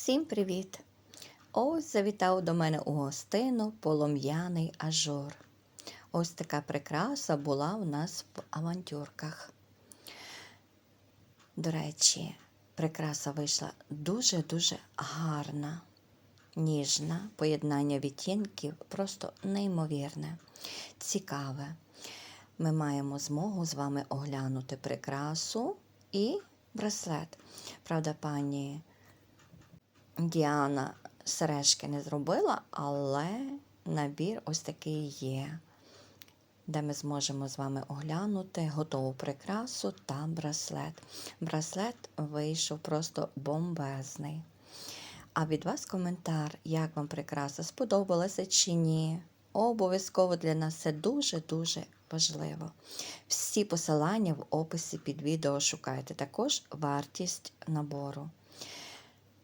Всім привіт! Ось завітав до мене у гостину полум'яний ажур. Ось така прикраса була у нас в авантюрках. До речі, прикраса вийшла дуже-дуже гарна, ніжна, поєднання відтінків просто неймовірне, цікаве. Ми маємо змогу з вами оглянути прикрасу і браслет. Правда, пані Діана сережки не зробила, але набір ось такий є, де ми зможемо з вами оглянути готову прикрасу та браслет. Браслет вийшов просто бомбезний. А від вас коментар, як вам прикраса сподобалася чи ні. Обов'язково для нас це дуже-дуже важливо. Всі посилання в описі під відео шукайте. Також вартість набору.